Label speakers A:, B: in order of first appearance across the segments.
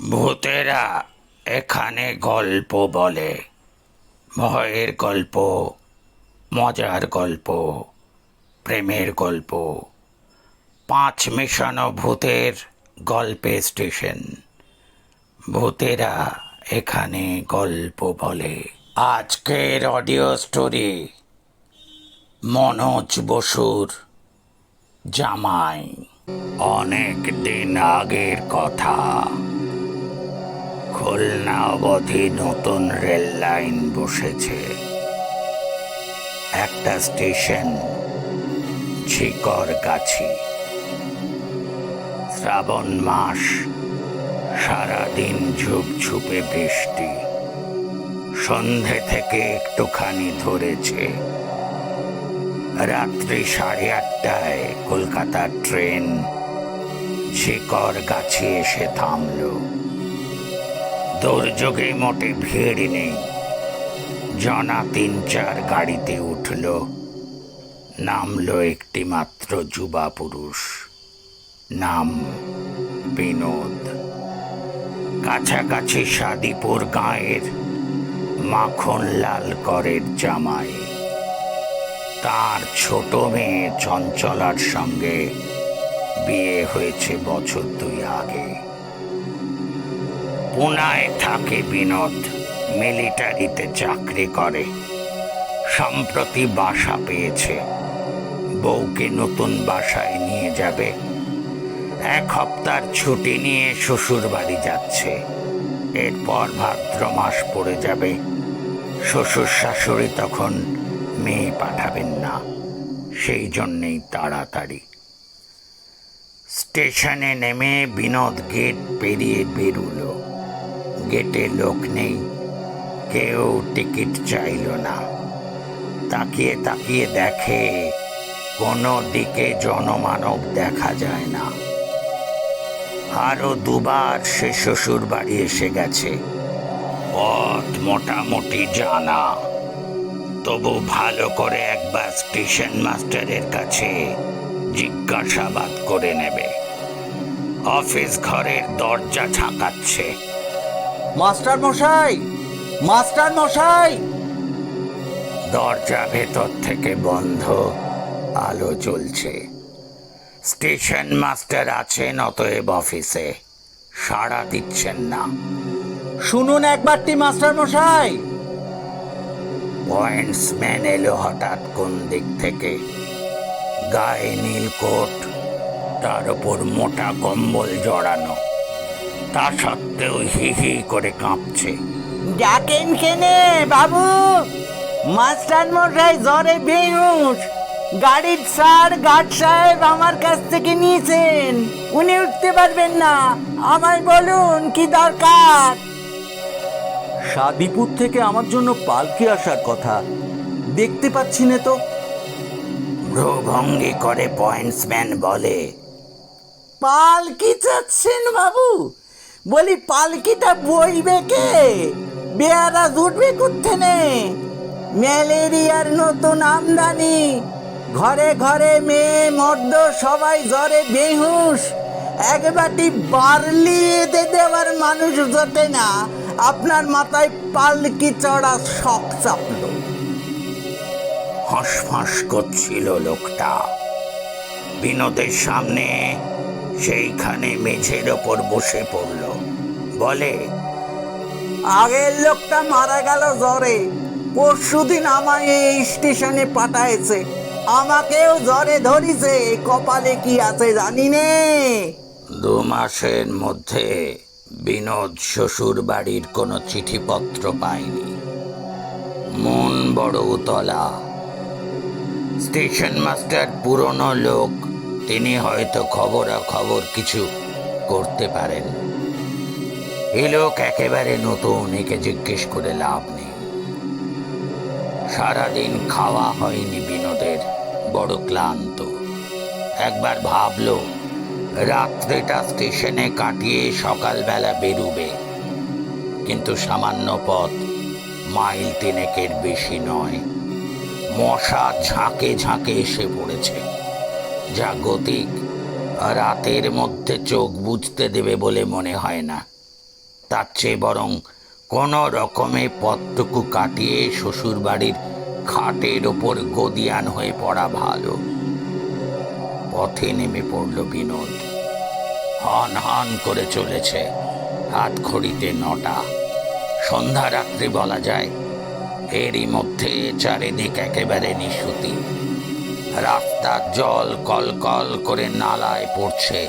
A: ভূতেরা এখানে গল্প বলে। ভয়ের গল্প, মজার গল্প, প্রেমের গল্প। পাঁচ মেশানো ভূতের গল্পের স্টেশন। ভূতেরা এখানে গল্প বলে। আজকের অডিও স্টোরি, মনোজ বসুর জামাই। অনেক দিন আগের কথা। খুলনা অবধি নতুন রেল লাইন বসেছে। একটা স্টেশন ঝিকর গাছি শ্রাবণ মাস, সারাদিন ঝুপঝুপে বৃষ্টি। সন্ধে থেকে একটুখানি ধরেছে। রাত্রি সাড়ে আটটায় কলকাতার ট্রেন ঝিকর গাছে এসে থামলো। দুর্যোগে মোটে ভিড় নেই জনা তিন চার গাড়িতে উঠল। নামলো একটি মাত্র যুবা পুরুষ। নাম বিনোদ। কাছাকাছি সাদিপুর গাঁয়ের মাখন লাল করের জামাই। তার ছোট মেয়ে চঞ্চলার সঙ্গে বিয়ে হয়েছে বছর দুই আগে। পুনায় থাকে বিনোদ। মিলিটারিতে চাকরি করে। সম্প্রতি বাসা পেয়েছে। বউকে নতুন বাসায় নিয়ে যাবে। এক হপ্তার ছুটি নিয়ে শ্বশুর বাড়ি যাচ্ছে। এরপর ভাদ্র মাস পড়ে যাবে। শ্বশুর শাশুড়ি তখন মেয়ে পাঠাবেন না। সেই জন্যেই তাড়াতাড়ি। স্টেশনে নেমে বিনোদ গেট পেরিয়ে বেরুলো। গেটে লোক নেই। কেউ টিকিট চাইল না। তাকিয়ে তাকিয়ে দেখে কোনো দিকে জনমানব দেখা যায় না। আরও দুবার সে শ্বশুর বাড়ি এসে গেছে। পথ মোটামুটি জানা। তবু ভালো করে একবার স্টেশন মাস্টারের কাছে জিজ্ঞাসাবাদ করে নেবে। অফিস ঘরের দরজা ঝাঁকাচ্ছে।
B: মাস্টার মশাই! মাস্টার মশাই!
A: দরজা ভেতর থেকে বন্ধ। আলো জ্বলছে। স্টেশন মাস্টার আছেন অতএব অফিসে। সাড়া দিচ্ছেন না।
B: শুনুন একবারটি মাস্টার মশাই!
A: পয়েন্টসম্যান এলো হঠাৎ কোন দিক থেকে? গায়ে নীল কোট তার ওপর মোটা কম্বল জড়ানো। তা সত্ত্বেও হি হি করে কাঁপছে।
B: ডাকেন কেনে বাবু? মাস্টার মশাই জ্বরে বেহুশ। গাড়ির স্যার গার্ড সাহেব আমার কাছ থেকে নিয়েছেন। উনি উঠতে পারবেন না। আমায় বলুন কি দরকার? সাদিপুর থেকে আমার জন্য পালকি আসার কথা। দেখতে পাচ্ছি না তো।
A: ভ্রুভঙ্গি করে পয়েন্টসম্যান বলে।
B: পালকি চাচ্ছেন বাবু? বলি, পালকিটা বইবে কে? বেয়ারা উঠবে কুত্থেনে? ম্যালেরিয়ার নতুন আমদানি। ঘরে ঘরে মেয়ে, মর্দ, সবাই জ্বরে বেহুশ। এক বাটি বার্লি এতে দেওয়ার মানুষ জোটে না। আপনার মাথায় পালকি চড়া শখ চাপল।
A: হাঁসফাঁস করছিল লোকটা। বিনোদের সামনে সেইখানে মেঝের ওপর বসে পড়ল। বলে,
B: আগের লোকটা মারা গেল জ্বরে। পরশুদিন আমায় এই স্টেশনে পাঠাইছে আমাকেও জ্বরে ধরিছে। কপালে কি আছে জানি নে।
A: দু মাসের মধ্যে বিনোদ শ্বশুর বাড়ির কোনো চিঠিপত্র পায়নি। মন বড় উতলা। স্টেশন মাস্টার পুরনো লোক, তিনি হয়তো খবরাখবর কিছু করতে পারেন। এ লোক একেবারে নতুন, একে জিজ্ঞেস করে লাভ নেই। সারাদিন খাওয়া হয়নি বিনোদের, বড় ক্লান্ত। একবার ভাবলো, রাত্রেটা স্টেশনে কাটিয়ে সকালবেলা বেরুবে। কিন্তু সামান্য পথ মাইল তিনেকের বেশি নয়। মশা ঝাঁকে ঝাঁকে এসে পড়েছে। যা গতিক, রাতের মধ্যে চোখ বুঝতে দেবে বলে মনে হয় না। তার চেয়ে বরং কোনো রকমে পথটুকু কাটিয়ে শ্বশুর বাড়ির খাটের ওপর গদিয়ান হয়ে পড়া ভালো। পথে নেমে পড়ল বিনোদ। হন হন করে চলেছে হাত ঘড়িতে নটা। সন্ধ্যা রাত্রি বলা যায়, এরই মধ্যে চারিদিক একেবারে নিশুতি। রাস্তার জল কলকল করে নালায় পড়ছে।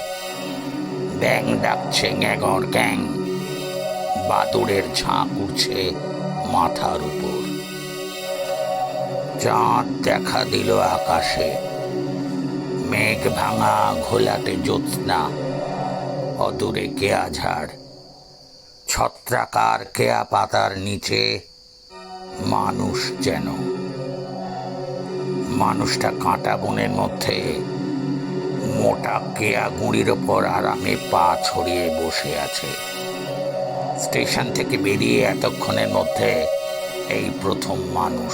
A: ব্যাং ডাকছে গ্যাগর গ্যাং বাদুড়ের ঝাঁক উঠছে মাথার উপর। চাঁদ দেখা দিল আকাশে। মেঘ ভাঙা ঘোলাটে জ্যোৎস্না, অদূরে কেয়া ঝাড়। ছত্রাকার কেয়া পাতার নিচে মানুষ যেন। মানুষটা কাঁটা বনের মধ্যে, মোটা কেয়া গুঁড়ির ওপর আরামে পা ছড়িয়ে বসে আছে। স্টেশন থেকে বেরিয়ে এতক্ষণের মধ্যে এই প্রথম মানুষ।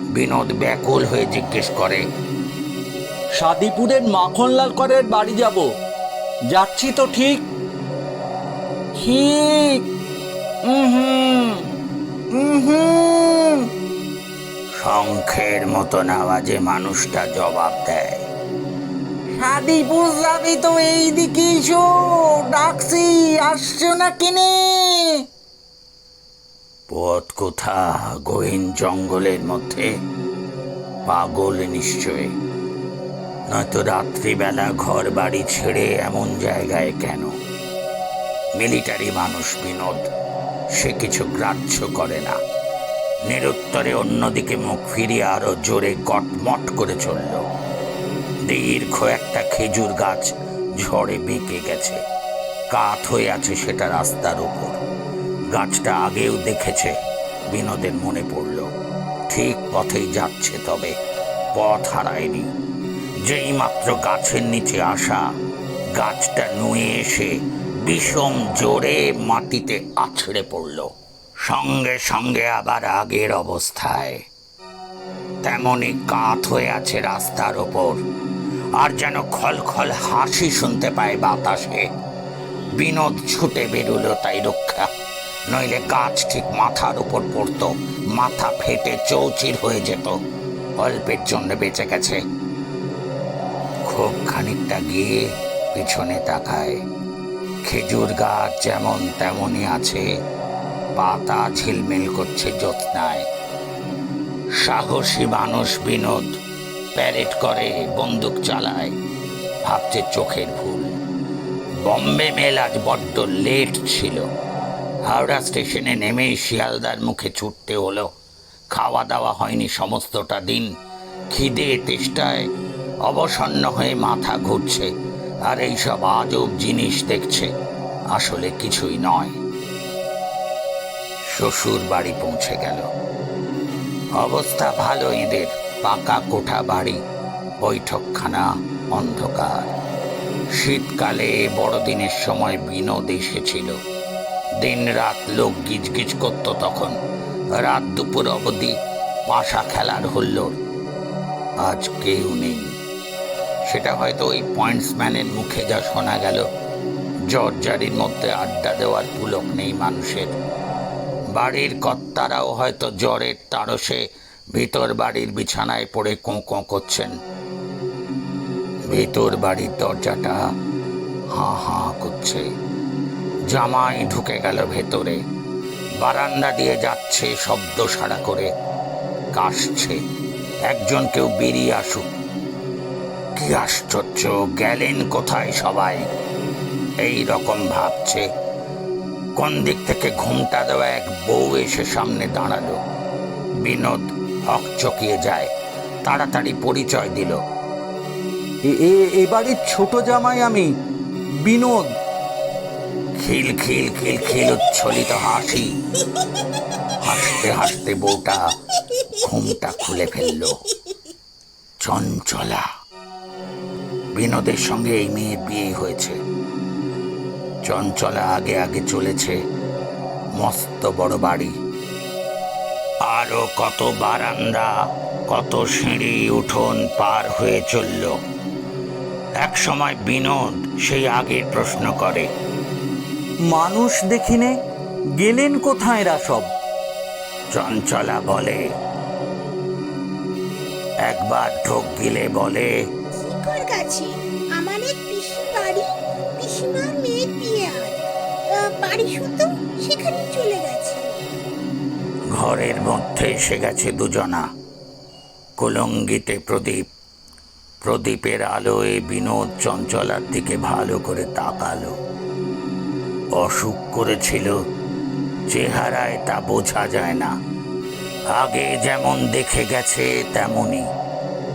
A: বিনোদ ব্যাকুল হয়ে জিজ্ঞেস করে
C: সাদিপুরের মাখনলাল করের বাড়ি যাব। যাচ্ছি তো ঠিক।
B: ঠিক।
A: শঙ্খের মতন আওয়াজে মানুষটা জবাব দেয়।
B: সাদিপুর যাবি তো এই এসো। ডাকছি, আসছো না কিনে?
A: পথ কোথা গহীন জঙ্গলের মধ্যে? পাগল নিশ্চয়। নয়তো রাত্রিবেলা ঘর বাড়ি ছেড়ে এমন জায়গায় কেন? মিলিটারি মানুষ বিনোদ, সে কিছু গ্রাহ্য করে না। নিরুত্তরে অন্যদিকে মুখ ফিরিয়ে আরও জোরে গটমট করে চলল। দীর্ঘ একটা খেজুর গাছ ঝড়ে বেঁকে গেছে। কাত হয়ে আছে সেটা রাস্তার উপর। গাছটা আগেও দেখেছে, বিনোদের মনে পড়ল। ঠিক পথেই যাচ্ছে তবে, পথ হারায়নি। যেই মাত্র গাছের নিচে আসা, গাছটা নুয়ে এসে বিষম জোরে মাটিতে আছড়ে পড়ল। সঙ্গে সঙ্গে আবার আগের অবস্থায়। তেমনি কাত হয়ে আছে রাস্তার ওপর। আর যেন খলখল হাসি শুনতে পায় বাতাসে। বিনোদ ছুটে বেরুলো তাই রক্ষা। নইলে গাছ ঠিক মাথার উপর পড়তো, মাথা ফেটে চৌচির হয়ে যেত। অল্পের জন্য বেঁচে গেছে। খুব খানিকটা গিয়ে পিছনে তাকায়। খেজুর গাছ যেমন তেমনই আছে, পাতা ঝিলমিল করছে জ্যোৎস্নায়। সাহসী মানুষ বিনোদ প্যারেড করে, বন্দুক চালায়। ভাবছে চোখের ভুল। বম্বে মেল আজ বড্ড লেট ছিল। হাওড়া স্টেশনে নেমেই শিয়ালদার মুখে ছুটতে হলো। খাওয়া দাওয়া হয়নি সমস্তটা দিন। খিদে তেষ্টায় অবসন্ন হয়ে মাথা ঘুরছে। আর এইসব আজব জিনিস দেখছে। আসলে কিছুই নয়। শ্বশুর বাড়ি পৌঁছে গেল। অবস্থা ভালো এদের। পাকা কোঠা বাড়ি, বৈঠকখানা অন্ধকার। শীতকালে বড়দিনের সময় বিনোদ এসেছিল। দিন রাত লোক গিজগিজ করত তখন। রাত দুপুর অবধি পাশা খেলার হল্লোড়। আজ কেউ নেই। সেটা হয়তো ওই পয়েন্টসম্যানের মুখে যা শোনা গেল। জর্জারির মধ্যে আড্ডা দেওয়ার পুলক নেই মানুষের। বাড়ির কর্তারাও হয়তো জ্বরের তারসে ভিতর বাড়ির বিছানায় পড়ে কোঁ কোঁ করছেন। ভিতর বাড়ির দরজাটা হাঁ হাঁ করছে। জামাই ঢুকে গেল ভেতরে। বারান্দা দিয়ে যাচ্ছে, শব্দ সাড়া করে। কাশছে। একজন কেউ বেরিয়ে আসুক। কি আশ্চর্য, গেলেন কোথায় সবাই? এই রকম ভাবছে। কোন দিক থেকে ঘুমটা দেওয়া এক বউ এসে সামনে দাঁড়াল। বিনোদ হক চকিয়ে যায়। তাড়াতাড়ি পরিচয় দিল।
C: এ- এ এ বাড়ির ছোট জামাই আমি বিনোদ।
A: খিল খিল খিল খিল উচ্ছলিত হাসি। হাসতে হাসতে বউটা ঘুমটা খুলে ফেলল। চঞ্চলা। বিনোদের সঙ্গে এই মেয়ের বিয়ে হয়েছে। চঞ্চলা আগে আগে চলেছে। মস্ত বড় বাড়ি। আরও কত বারান্দা কত সিঁড়ি উঠোন পার হয়ে চলল। এক সময় বিনোদ সেই আগের প্রশ্ন করে
C: মানুষ দেখিনে গেলেন কোথায় এরা সব?
A: চঞ্চলা বলে একবার ঠোক গিলে বলে
D: আমার এক পিসি বাড়ি পিসিমার মেয়ের বিয়ে বাড়ি
A: ঘরের মধ্যে এসে গেছে দুজনা। কুলঙ্গিতে প্রদীপ। প্রদীপের আলোয় বিনোদ চঞ্চলার দিকে ভালো করে তাকালো। অসুখ করেছিল, চেহারায় তা বোঝা যায় না। আগে যেমন দেখে গেছে তেমনই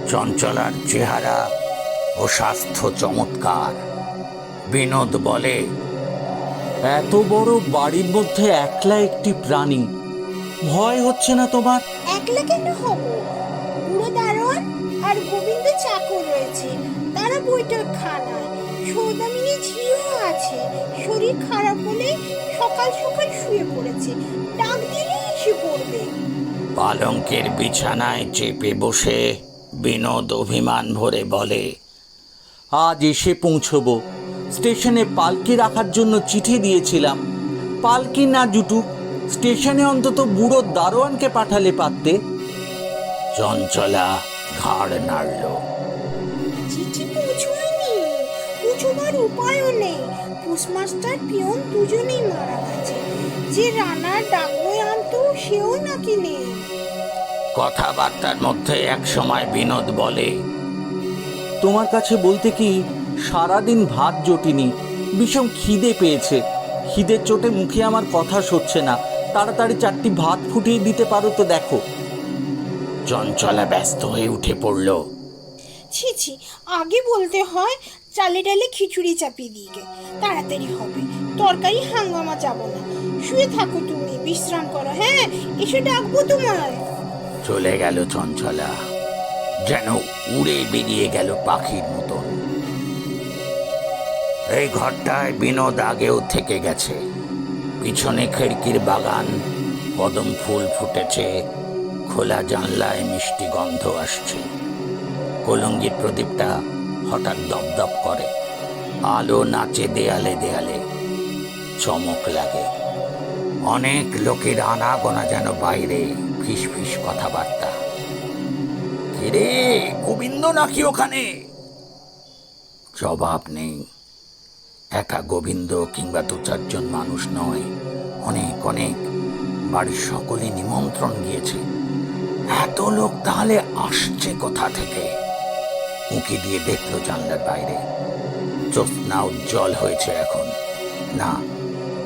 A: চঞ্চলার চেহারা ও স্বাস্থ্য চমৎকার। বিনোদ বলে,
C: এত বড় বাড়ির মধ্যে একলা একটি প্রাণী ভয় হচ্ছে না তোমার?
D: একলা কেন হব? বুড়ো দারোয়ান আর গোবিন্দ চাকর রয়েছে। তারা বইটার খানায় সৌদামিনী ঝিও আছে। শরীর খারাপ হলে সকাল সকাল শুয়ে পড়েছে। ডাক দিলেই এসে পড়বে।
A: পালঙ্কের বিছানায় চেপে বসে বিনোদ অভিমান ভরে বলে
C: আজ এসে পৌঁছবো। স্টেশনে পালকি রাখার জন্য চিঠি দিয়েছিলাম। পালকি না জুটুক স্টেশনে অন্তত বুড়ো দারোয়ানকে পাঠালে পারতে।
A: চঞ্চলা ঘাড় নাড়ল।
D: চিঠি পৌঁছয়নি পৌঁছবার উপায়ও নেই। পোস্টমাস্টার পিয়ন দুজনেই মারা গেছে। যে রানার ডাক বই আনতো সেও নাকি নেই।
A: কথাবার্তার মধ্যে এক সময় বিনোদ বলে
C: তোমার কাছে বলতে কি সারাদিন ভাত জোটেনি বিষম খিদে পেয়েছে। খিদের চোটে মুখে আমার কথা সরছে না। তাড়াতাড়ি চারটি ভাত ফুটিয়ে দিতে পারো তো দেখো।
A: চঞ্চলা ব্যস্ত হয়ে উঠে পড়ল।
D: ছি ছি আগে বলতে হয় চালে ডালে খিচুড়ি চাপিয়ে দিয়ে গে। তাড়াতাড়ি হবে তরকারি হাঙ্গামা যাব না। শুয়ে থাকো তুমি বিশ্রাম করো হ্যাঁ এসে ডাকবো তোমায়।
A: চলে গেল চঞ্চলা যেন উড়ে বেরিয়ে গেল পাখির মতন। এই ঘরটায় বিনোদ আগেও থেকে গেছে। পিছনে খিড়কির বাগান, কদম ফুল ফুটেছে, খোলা জানলায় মিষ্টি গন্ধ আসছে। কলঙ্গির প্রদীপটা হঠাৎ দপদপ করে। আলো নাচে দেয়ালে দেয়ালে। চমক লাগে। অনেক লোকের আনাগোনা যেন বাইরে ফিস ফিস কথাবার্তা। কিরে, গোবিন্দ নাকি ওখানে? জবাব নেই। একা গোবিন্দ কিংবা দু চারজন মানুষ নয়। অনেক অনেক। বাড়ির সকলে নিমন্ত্রণ গিয়েছে। এত লোক তাহলে আসছে কোথা থেকে? উঁকি দিয়ে দেখল জানলার বাইরে। জ্যোৎস্না উজ্জ্বল হয়েছে এখন। না,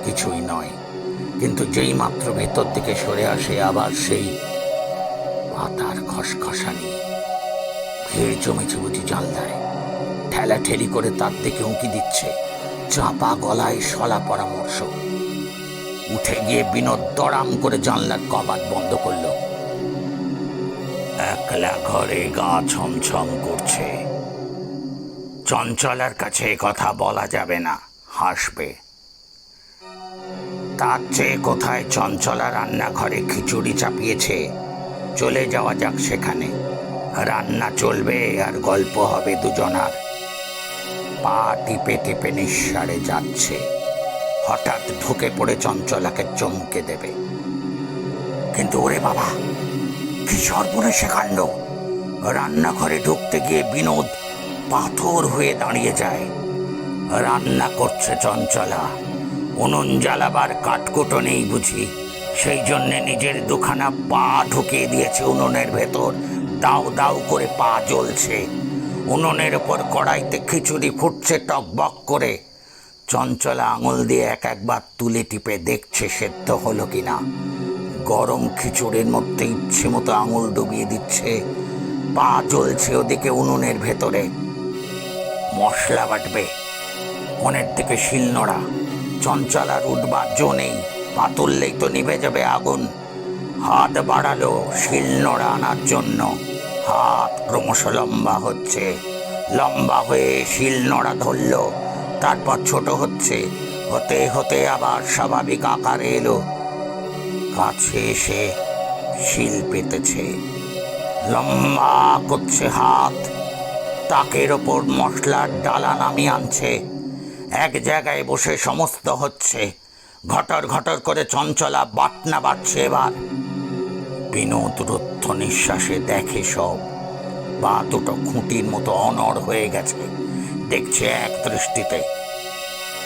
A: কিছুই নয়। কিন্তু যেই মাত্র ভেতর দিকে সরে আসে আবার সেই পাতার খসখসানি। ভিড় জমেছে বুঝি জানলায়। ঠেলা ঠেলি করে তার দিকে উঁকি দিচ্ছে। চাপা গলায় সলা পরামর্শ। উঠে গিয়ে বিনোদ দড়াম করে জানলার কবাট বন্ধ করল। একলা ঘরে গা ছমছম করছে। চঞ্চলার কাছে কথা বলা যাবে না, হাসবে। তার চেয়ে কোথায় চঞ্চলা রান্নাঘরে খিচুড়ি চাপিয়েছে? চলে যাওয়া যাক সেখানে। রান্না চলবে আর গল্প হবে দুজনার। পা টিপে টিপে নিঃসারে যাচ্ছে। হঠাৎ ঢুকে পড়ে চঞ্চলাকে চমকে দেবে। কিন্তু ওরে বাবা, কি সর্বনেশে কাণ্ড! রান্নাঘরে ঢুকতে গিয়ে বিনোদ পাথর হয়ে দাঁড়িয়ে যায়। রান্না করছে চঞ্চলা। উনুন জ্বালাবার কাঠকুটো নেই বুঝি। সেই জন্যে নিজের দুখানা পা ঢুকিয়ে দিয়েছে উনুনের ভেতর। দাউ দাউ করে পা জ্বলছে। উনুনের ওপর কড়াইতে খিচুড়ি ফুটছে টকবক করে। চঞ্চলা আঙুল দিয়ে এক একবার তুলে টিপে দেখছে সেদ্ধ হলো কিনা। গরম খিচুড়ির মধ্যে ইচ্ছে মতো আঙুল ডুবিয়ে দিচ্ছে। পা জ্বলছে ওদিকে উনুনের ভেতরে। মশলা বাটবে। মনের দিকে শিলনোড়া চঞ্চলার উঠবার জো নেই। পা তুললেই তো নিভে যাবে আগুন। হাত বাড়ালো শিলনোড়া আনার জন্য। হাত ক্রমশ লম্বা হচ্ছে। লম্বা হয়ে শিলনোড়া ধরলো, তারপর ছোট হচ্ছে। হতে হতে আবার স্বাভাবিক আকারে এলো। কাছে এসে শিল পেতেছে। লম্বা করছে হাত। তাকের ওপর মশলার ডালা নামিয়ে আনছে। এক জায়গায় বসে সমস্ত হচ্ছে। ঘটর ঘটর করে চঞ্চলা বাটনা বাটছে এবার। বিনোদ রুদ্ধ নিঃশ্বাসে দেখে সব। বা দুটো খুঁটির মতো অনড় হয়ে গেছে। দেখছে এক দৃষ্টিতে।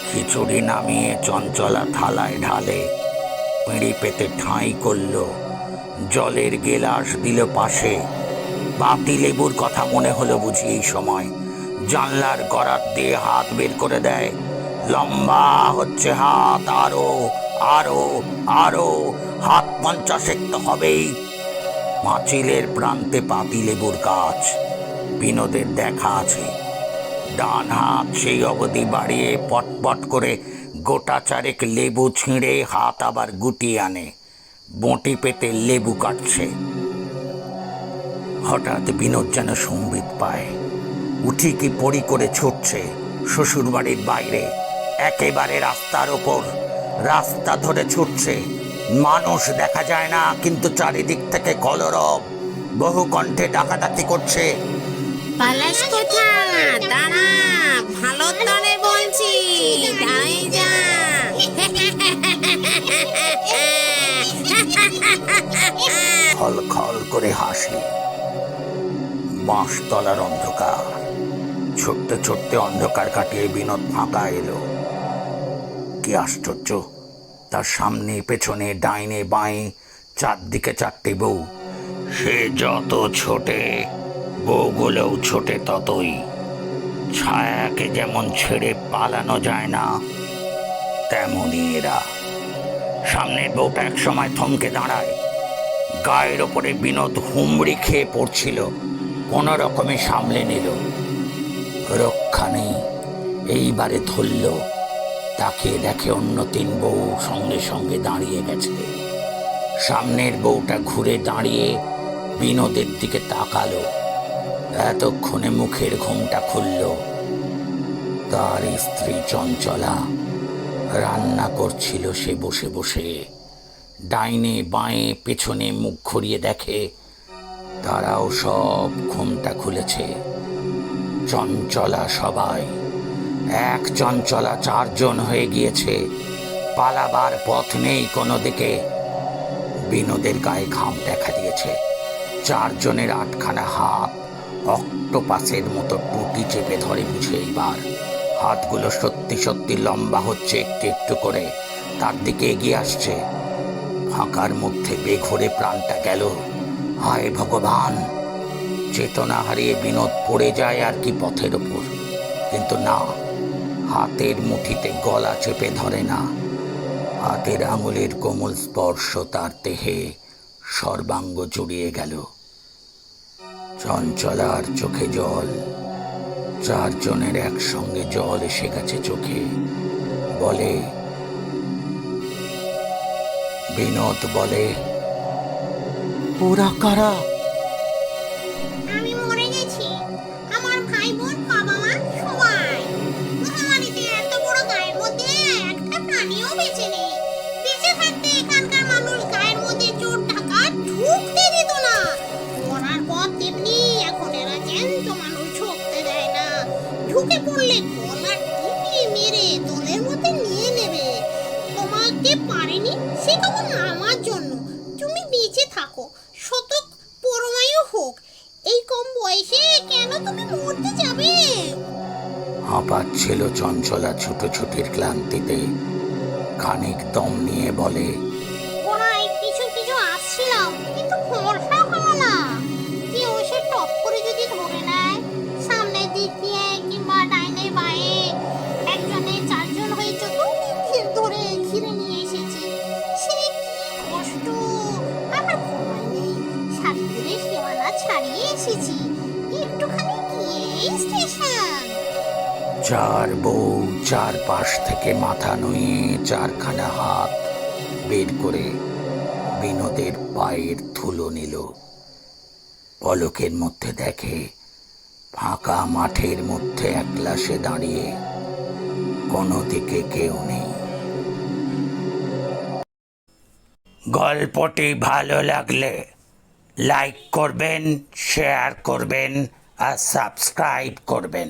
A: খিচুড়ি নামিয়ে চঞ্চলা থালায় ঢালে, পিঁড়ি পেতে ঠাঁই করল, জলের গেলাস দিল পাশে। বাতি লেবুর কথা মনে হলো বুঝি এই সময়। জানলার গড়ার দিয়ে হাত বের করে দেয়, লম্বা হচ্ছে হাত আরও আরও আরও হাত পঞ্চাশেক তো হবেই। পাঁচিলের প্রান্তে পাতি লেবুর গাছ, বিনোদের দেখা আছে। ডান হাত সেই অবধি বাড়িয়ে পটপট করে গোটা চারেক লেবু ছিঁড়ে হাত আবার গুটিয়ে আনে। বঁটি পেতে লেবু কাটছে। হঠাৎ বিনোদ যেন সম্বিত পায়। উঠি কি পড়ি করে ছুটছে শ্বশুর বাড়ির বাইরে। একেবারে রাস্তার ওপর রাস্তা ধরে ছুটছে। মানুষ দেখা যায় না কিন্তু চারিদিক থেকে কলরব। বহু কণ্ঠে ডাকাডাকি করছে।
E: পালাস কোথা দাঁড়া ভালো বলছি দাঁড়াই যা।
A: খল খল করে হাসি। বাঁশতলার অন্ধকার। ছুটতে ছুটতে অন্ধকার কাটিয়ে বিনোদ ফাঁকা এলো। কি আশ্চর্য? তার সামনে, পেছনে, ডাইনে, বাঁয়ে, চারদিকে চারটে বউ। সে যত ছোটে, বউগুলোও ছোটে ততই। ছায়াকে যেমন ছেড়ে পালানো যায় না, তেমনই এরা। সামনের বউটা এক সময় থমকে দাঁড়ায়। গায়ের ওপরে বিনোদ হুমড়ি খেয়ে পড়ছিল, কোনো রকমে সামলে নিল। রক্ষা নেই, এইবারে ধরল। তাকে দেখে অন্য তিন বউ সঙ্গে সঙ্গে দাঁড়িয়ে গেছে। সামনের বউটা ঘুরে দাঁড়িয়ে বিনোদের দিকে তাকালো। এতক্ষণে মুখের ঘুমটা খুলল। তার স্ত্রী চঞ্চলা রান্না করছিল সে বসে বসে। ডাইনে বাঁয়ে পেছনে মুখ ঘুরিয়ে দেখে তারাও সব ঘুমটা খুলেছে। চঞ্চলা সবাই এক চঞ্চলা চারজন হয়ে গিয়েছে। পালাবার পথ নেই কোনো দিকে। বিনোদের গায়ে ঘাম দেখা দিয়েছে। চারজনের আটখানা হাত অক্টোপাসের মতো টুটি চেপে ধরে বুঝে এইবার। হাতগুলো সত্যি সত্যি লম্বা হচ্ছে একটু একটু করে। তার দিকে এগিয়ে আসছে। ফাঁকার মধ্যে বেঘরে প্রাণটা গেল। হায় ভগবান! চেতনা হারিয়ে বিনোদ পড়ে যায় আর কি পথের ওপর। কিন্তু না হাতের মুঠিতে গলা চেপে ধরে না। হাতের আঙুলের কোমল স্পর্শ তার দেহে সর্বাঙ্গ জুড়িয়ে গেল। চঞ্চলার চোখে জল, চারজনের একসঙ্গে জল এসে গেছে চোখে। বলে, বিনোদ বলে,
C: ওরা কারা?
D: ঢুকে পড়লে গলা টিপে মেরে দলের মধ্যে নিয়ে নেবে। তোমাকে পারেনি সে কেবল আমার জন্য? তুমি বেঁচে থাকো শতক পরমায়ু হোক। এই কম বয়সে কেন তুমি মরতে যাবে?
A: আবার ছিল চঞ্চলা ছুটোছুটির ক্লান্তিতে। খানিক দম নিয়ে বলে
D: কিছু কিছু আসছিলাম কিন্তু এসেছি।
A: চার বউ চার পাশ থেকে মাথা নুয়ে চারখানা হাত বের করে বিনোদের পায়ের ধুলো নিল। পলকের মধ্যে দেখে ফাঁকা মাঠের মধ্যে একলা সে দাঁড়িয়ে কোনো দিকে কেউ নেই। গল্পটি ভালো লাগলে লাইক করবেন শেয়ার করবেন আর সাবস্ক্রাইব করবেন।